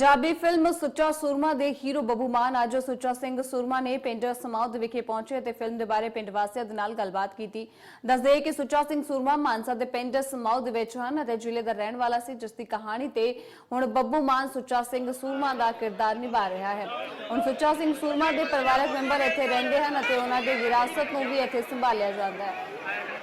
Punjabi film Sucha Soorma ਦੇ hero Babbu Maan ਅੱਜ ਸੁੱਚਾ ਸਿੰਘ ਸੂਰਮਾ ਨੇ ਪਿੰਡ ਸਮਾਉਦ ਵਿਖੇ ਪਹੁੰਚੇ ਅਤੇ ਫਿਲਮ ਦੇ ਬਾਰੇ ਪਿੰਡ ਵਾਸੀਆਂ ਦੇ ਨਾਲ ਗੱਲਬਾਤ ਕੀਤੀ। ਦੱਸਦੇ ਕਿ ਸੁੱਚਾ ਸਿੰਘ ਸੂਰਮਾ ਮਾਨਸਾ ਦੇ ਪਿੰਡ ਸਮਾਉਦ ਵਿੱਚ ਹਨ ਅਤੇ ਜ਼ਿਲ੍ਹੇ ਦਾ ਰਹਿਣ ਵਾਲਾ ਸੀ, ਜਿਸ ਦੀ ਕਹਾਣੀ ਤੇ ਹੁਣ ਬੱਬੂ ਮਾਨ ਸੁੱਚਾ ਸਿੰਘ ਸੂਰਮਾ ਦਾ ਕਿਰਦਾਰ ਨਿਭਾ ਰਿਹਾ ਹੈ। ਹੁਣ ਸੁੱਚਾ ਸਿੰਘ ਸੂਰਮਾ ਦੇ ਪਰਿਵਾਰਕ ਮੈਂਬਰ ਇੱਥੇ ਰਹਿੰਦੇ ਹਨ ਅਤੇ ਉਹਨਾਂ ਦੀ ਵਿਰਾਸਤ ਨੂੰ ਵੀ ਇੱਥੇ ਸੰਭਾਲਿਆ ਜਾਂਦਾ ਹੈ।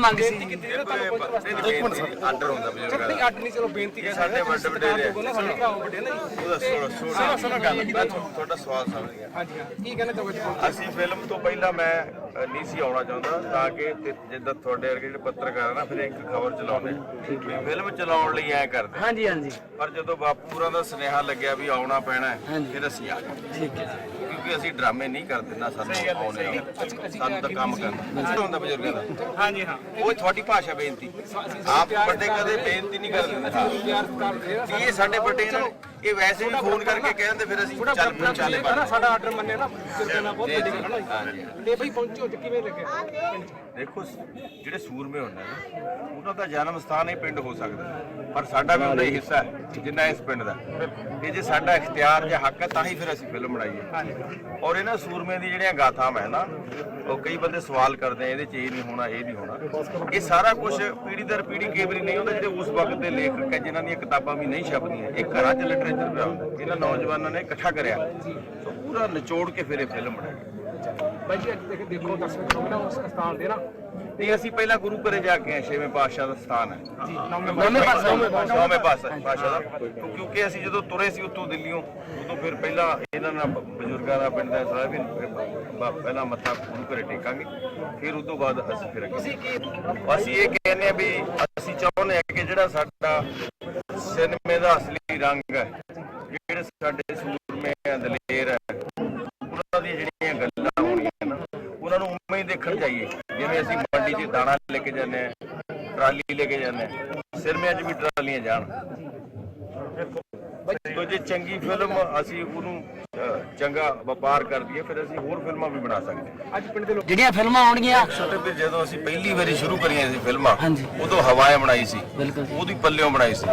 ਮੰਗ ਸੀ। ਇੱਕ ਮਿੰਟ ਸਰ ਆਰਡਰ ਹੁੰਦਾ ਬਜ਼ੁਰਗਾਂ ਨਹੀਂ ਦਾ। ਅੱਡ ਨਹੀਂ ਚਲੋ ਬੇਨਤੀ ਕਰ ਸਾਡੇ ਵੱਡੇ ਵਡੇਰੇ ਨਾ ਸਾਡੇ ਭਰਾ ਵੱਡੇ ਨਾ ਜੀ। ਉਹਦਾ ਸੁਣੋ ਸੁਣੋ ਸੁਣੋ ਗੱਲ ਮੈਂ ਤੁਹਾਡਾ ਸਵਾਲ ਸਮਝ ਗਿਆ। ਹਾਂਜੀ ਹਾਂ। ਕੀ ਕਹਿੰਦੇ ਚਾਹੋਗੇ ਅਸੀਂ ਫਿਲਮ ਤੋਂ ਪਹਿਲਾਂ ਮੈਂ ਨਹੀਂ ਸੀ ਆਉਣਾ ਚਾਹੁੰਦਾ ਤਾਂ ਕਿ ਜਿੱਦਾਂ ਤੁਹਾਡੇ ਵਰਗੇ ਜਿਹੜੇ ਪੱਤਰਕਾਰ ਆ ਨਾ ਫਿਰ ਇੱਕ ਖਬਰ ਚਲਾਉਂਦੇ ਵੀ ਫਿਲਮ ਚਲਾਉਣ ਲਈ ਐ ਕਰਦੇ ਹਾਂਜੀ ਹਾਂਜੀ। ਪਰ ਜਦੋਂ ਬਾਪੂਰਾਂ ਦਾ ਸੁਨੇਹਾ ਲੱਗਿਆ ਵੀ ਆਉਣਾ ਪੈਣਾ ਫਿਰ ਅਸੀਂ ਆ ਗਏ। ਠੀਕ ਹੈ ਕਿਉਂਕਿ ਅਸੀਂ ਡਰਾਮੇ ਨਹੀਂ ਕਰਦੇ ਨਾ ਸਾਨੂੰ ਆਉਣੇ ਆ। ਸਾਨੂੰ ਤਾਂ ਕੰਮ ਕਰਨਾ। ਹੁੰਦਾ ਬਜ਼ੁਰਗਾਂ ਦਾ। ਹਾਂਜੀ ਹਾਂ। ਉਹ ਤੁਹਾਡੀ ਭਾਸ਼ਾ ਬੇਨਤੀ। ਆਪ ਵੱਡੇ ਕਦੇ ਬੇਨਤੀ ਨਹੀਂ ਕਰਦੇ। ਕਰ ਇਹ ਸਾਡੇ ਵੱਡੇ ਇਹਨਾਂ ਨੂੰ? ਇਹ ਵੈਸੇ ਵੀ ਫੋਨ ਕਰਕੇ ਕਹਿੰਦੇ ਫਿਰ ਅਸੀਂ ਚੱਲ ਆਪਣਾ ਚੱਲੇ ਚੱਲੇ ਨਾ ਸਾਡਾ ਆਰਡਰ ਮੰਨੇ ਨਾ ਨਾਲ ਬਹੁਤ ਵੱਡੀ ਗੱਲ ਹੈ ਹਾਂਜੀ, ਨਾ ਤੇ ਬਈ ਪਹੁੰਚੋ ਤੇ ਕਿਵੇਂ ਲੱਗੇ? ਪਿੰਡ 'ਚ? ਦੇਖੋ ਜਿਹੜੇ ਸੂਰਮੇ ਹੁੰਦੇ ਨੇ ਉਹਨਾਂ ਦਾ ਜਨਮ ਸਥਾਨ ਇਹ ਪਿੰਡ ਹੋ ਸਕਦਾ ਪਰ ਸਾਡਾ ਵੀ ਉਹਦਾ ਹੀ ਹਿੱਸਾ ਹੈ ਜਿੰਨਾ ਇਸ ਪਿੰਡ ਦਾ। ਤੇ ਜੇ ਸਾਡਾ ਇਖਤਿਆਰ ਜਾਂ ਹੱਕ ਹੈ ਤਾਂ ਹੀ ਫਿਰ ਅਸੀਂ ਫਿਲਮ ਬਣਾਈ ਹੈ ਔਰ ਇਹਨਾਂ ਸੂਰਮੇ ਦੀ ਜਿਹੜੀਆਂ ਗਾਥਾਵਾਂ ਹੈ ਨਾ ਉਹ ਕਈ ਬੰਦੇ ਸਵਾਲ ਕਰਦੇ ਆ, ਇਹਦੇ ਚ ਇਹ ਨਹੀਂ ਹੋਣਾ, ਇਹ ਨਹੀਂ ਹੋਣਾ। ਇਹ ਸਾਰਾ ਕੁਝ ਪੀੜੀ ਦਰ ਪੀੜੀ ਕਈ ਵਾਰੀ ਨਹੀਂ ਹੁੰਦਾ, ਜਿਹੜੇ ਉਸ ਵਕਤ ਦੇ ਲੇਖਕ ਹੈ, ਜਿਨ੍ਹਾਂ ਦੀਆਂ ਕਿਤਾਬਾਂ ਵੀ ਨਹੀਂ ਛਪਦੀਆਂ। ਇਹ ਘਰਾਂ 'ਚ ਲਿਟਰੇਚਰ ਪਿਆ ਹੁੰਦਾ, ਇਹਨਾਂ ਨੌਜਵਾਨਾਂ ਨੇ ਇਕੱਠਾ ਕਰਿਆ। ਸੋ ਪੂਰਾ ਨਿਚੋੜ ਕੇ ਫਿਰ ਇਹ ਫਿਲਮ ਬਣਾਈ। ਬਾਈ ਜੀ ਅੱਜ ਦੇਖ ਦੇਖੋ ਦਰਸ਼ਕ ਨੂੰ ਨਾ ਉਸ ਸਥਾਨ ਦੇ ਨਾ। ਤੇ ਅਸੀਂ ਪਹਿਲਾਂ ਗੁਰੂ ਘਰੇ ਜਾ ਕੇ ਆਏ ਛੇਵੇਂ ਪਾਤਸ਼ਾਹ ਦਾ ਸਥਾਨ ਹੈ। ਜੀ ਨੌਵੇਂ ਨੌਵੇਂ ਪਾਤਸ਼ਾਹ। ਨੌਵੇਂ ਪਾਤਸ਼ਾਹ। ਪਾਤਸ਼ਾਹ ਦਾ। ਕਿਉਂਕਿ ਅਸੀਂ ਜਦੋਂ ਤੁਰੇ ਸੀ ਉੱਥੋਂ ਦਿੱਲੀੋਂ ਉਦੋਂ ਫਿਰ ਪਹਿਲਾਂ ਇਹਨਾਂ ਨਾਲ ਬ- ਬਜ਼ੁਰਗਾਂ ਦਾ ਪਿੰਡ ਦਾ ਸਾਰਾ ਵੀ ਬ- ਪਹਿਲਾਂ ਮੱਥਾ ਗੁਰੂ ਘਰੇ ਟੇਕਾਂਗੇ। ਫਿਰ ਤੋਂ ਬਾਅਦ ਅਸੀਂ ਫਿਰ ਅੱਗੇ ਅਸੀਂ ਇਹ ਕਹਿੰਦੇ ਆ ਵੀ ਅਸੀਂ ਚਾਹੁੰਦੇ ਆ ਕਿ ਜਿਹੜਾ ਸਾਡਾ ਸਿਨੇਮੇ ਦਾ ਅਸਲੀ ਰੰਗ ਹੈ ਜਿਹੜੇ ਸਾਡੇ ਸੂਰਮੇ ਆ, ਦਲੇਰ ਹੈ ਉਹਨਾਂ ਦੀਆਂ ਜਿਹੜੀਆਂ ਗੱਲਾਂ ਹੋਣੀਆਂ ਨਾ ਉਹਨਾਂ ਹੀ ਦੇਖਣ ਜਾਈਏ। ਜਿਵੇਂ ਅਸੀਂ ਮੰਡੀ 'ਚ ਦਾਣਾ ਲੈ ਕੇ ਜਾਂਦੇ ਆ ਟਰਾਲੀ ਲੈ ਕੇ ਜਾਂਦੇ ਆ ਸਿਰਮਿਆਂ 'ਚ ਵੀ ਟਰਾਲੀਆਂ ਜਾਣ। ਤੋ ਜੇ ਚੰਗੀ ਫਿਲਮ ਅਸੀਂ ਉਹਨੂੰ ਚੰਗਾ ਵਪਾਰ ਕਰ ਦਈਏ ਫਿਰ ਅਸੀਂ ਹੋਰ ਫਿਲਮਾਂ ਵੀ ਬਣਾ ਸਕਦੇ ਹਾਂ। ਅੱਜ ਪਿੰਡ ਦੇ ਲੋਕ ਜਿਹੜੀਆਂ ਫਿਲਮਾਂ ਆਉਣਗੀਆਂ ਛੋਟੇ ਵੀਰ ਜਦੋਂ ਅਸੀਂ ਪਹਿਲੀ ਵਾਰੀ ਸ਼ੁਰੂ ਕਰੀਆਂ ਸੀ ਫਿਲਮਾਂ। ਉਦੋਂ ਹਵਾएं ਬਣਾਈ ਸੀ ਬਿਲਕੁਲ। ਉਹਦੀ ਪੱਲਿਓਂ ਬਣਾਈ ਸੀ।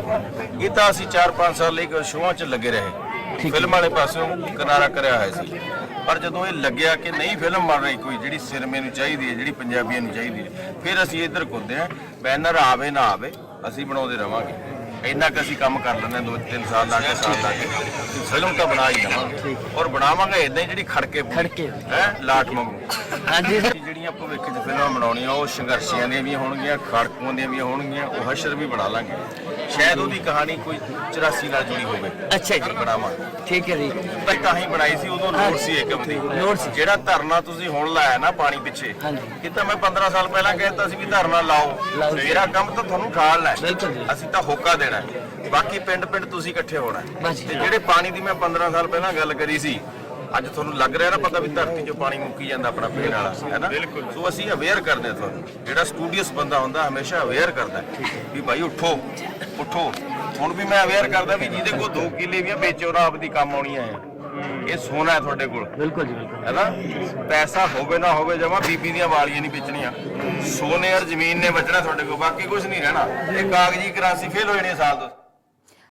ਇਹ ਤਾਂ ਅਸੀਂ 4-5 ਸਾਲ ਲਈ ਸ਼ੋਆਂ 'ਚ ਲੱਗੇ ਰਹੇ। ਫਿਲਮ ਵਾਲੇ ਪਾਸਿਓਂ ਕਿਨਾਰਾ ਕਰਿਆ ਹੋਇਆ ਸੀ। ਪਰ ਜਦੋਂ ਇਹ ਲੱਗਿਆ ਕਿ ਨਹੀਂ ਫਿਲਮ ਬਣ ਰਹੀ ਕੋਈ ਜਿਹੜੀ ਸਿਨੇਮੇ ਨੂੰ ਚਾਹੀਦੀ ਹੈ, ਜਿਹੜੀ ਪੰਜਾਬੀਆਂ ਨੂੰ ਚਾਹੀਦੀ ਹੈ, ਫਿਰ ਅਸੀਂ ਇੱਧਰ ਕੁੱਦੇ ਆ ਬੈਨਰ ਆਵੇ ਨਾ ਆਵੇ, ਅਸੀਂ ਬਣਾਉਂਦੇ ਰਵਾਂਗੇ। ਇੰਨਾ ਕੁ ਅਸੀਂ ਕੰਮ ਕਰ ਲੈਂਦੇ ਦੋ ਤਿੰਨ ਸਾਲ ਲਾ ਕੇ ਸਾਲ ਲਾ ਕੇ ਫਿਲਮ ਤਾਂ ਬਣਾ ਹੀ ਲਵਾਂਗੇ ਔਰ ਬਣਾਵਾਂਗੇ ਇਦਾਂ ਹੀ ਜਿਹੜੀ ਖੜਕੇ ਖੜਕੇ। ਹੈ ਲਾਟ ਮੰਗੂ ਹਾਂਜੀ। ਜਿਹੜੀਆਂ ਭਵਿੱਖ 'ਚ ਫਿਲਮਾਂ ਬਣਾਉਣੀਆਂ ਉਹ ਸੰਘਰਸ਼ੀਆਂ ਦੀਆਂ ਵੀ ਹੋਣਗੀਆਂ ਖੜਕੂਆਂ ਦੀਆਂ ਵੀ ਹੋਣਗੀਆਂ ਉਹ ਹਸ਼ਰ ਵੀ ਬਣਾ ਲਾਂਗੇ। ਸ਼ਾਇਦ ਉਹਦੀ ਕਹਾਣੀ ਕੋਈ 84 ਨਾਲ ਜੁੜੀ ਹੋਵੇ। ਅੱਛਾ ਜੀ। ਬਣਾਵਾਂਗੇ। ਠੀਕ ਹੈ ਜੀ। ਪਰ ਤਾਂ ਹੀ ਬਣਾਈ ਸੀ ਉਦੋਂ ਲੋੜ ਸੀ ਲੋੜ ਸੀ। ਜਿਹੜਾ ਧਰਨਾ ਤੁਸੀਂ ਹੁਣ ਲਾਇਆ ਨਾ ਪਾਣੀ ਪਿੱਛੇ ਹਾਂਜੀ। ਇਹ ਤਾਂ ਮੈਂ 15 ਸਾਲ ਪਹਿਲਾਂ ਕਹਿਤਾ ਸੀ ਵੀ ਧਰਨਾ ਲਾਓ। ਮੇਰਾ ਕੰਮ ਤਾਂ ਤੁਹਾਨੂੰ ਬਿਲਕੁਲ ਜੀ। ਅਸੀਂ ਤਾਂ ਹੋਕਾ ਦੇਣਾ। ਹੈ। ਬਾਕੀ ਪਿੰਡ ਪਿੰਡ ਤੁਸੀਂ ਇਕੱਠੇ ਹੋਣਾ। ਤੇ ਜਿਹੜੇ ਪਾਣੀ ਦੀ ਮੈਂ 15 ਸਾਲ ਪਹਿਲਾਂ ਗੱਲ ਕਰੀ ਸੀ ਅੱਜ ਤੁਹਾਨੂੰ ਲੱਗ ਰਿਹਾ ਨਾ ਪਤਾ ਵੀ ਧਰਤੀ 'ਚੋਂ ਪਾਣੀ ਮੁੱਕੀ ਜਾਂਦਾ ਆਪਣਾ ਪੀਣ ਵਾਲਾ ਹੈ ਨਾ? ਸੋ ਅਸੀਂ ਅਵੇਅਰ ਕਰਦੇ ਹਾਂ ਤੁਹਾਨੂੰ। ਜਿਹੜਾ ਸਟੂਡੀਅਸ ਬੰਦਾ ਹੁੰਦਾ ਹਮੇਸ਼ਾ ਅਵੇਅਰ ਕਰਦਾ ਵੀ ਭਾਈ ਉੱਠੋ ਉੱਠੋ। ਹੁਣ ਵੀ ਮੈਂ ਅਵੇਅਰ ਕਰਦਾ ਵੀ ਜਿਹਦੇ ਕੋਲ 2 ਕਿੱਲੇ ਵੀ ਆ ਵੇਚੋ ਨਾ ਆਪਦੀ ਕੰਮ ਆਉਣੀਆਂ ਹੈ ਇਹ ਸੋਨਾ ਹੈ ਤੁਹਾਡੇ ਕੋਲ। ਬਿਲਕੁਲ ਜੀ ਬਿਲਕੁਲ। ਹੈਨਾ ਪੈਸਾ ਹੋਵੇ ਨਾ ਹੋਵੇ ਜਮਾ ਬੀਬੀ ਦੀਆਂ ਵਾਲੀਆਂ ਨਹੀਂ ਵੇਚਣੀਆਂ। ਸੋਨੇ ਔਰ ਜ਼ਮੀਨ ਨੇ ਬਚਣਾ ਤੁਹਾਡੇ ਕੋਲ ਬਾਕੀ ਕੁਝ ਨਹੀਂ ਰਹਿਣਾ। ਇਹ ਕਾਗਜ਼ੀ ਕਰਾਂਸੀ ਫੇਲ ਹੋ ਜਾਣੀ ਸਾਲ ਦੋ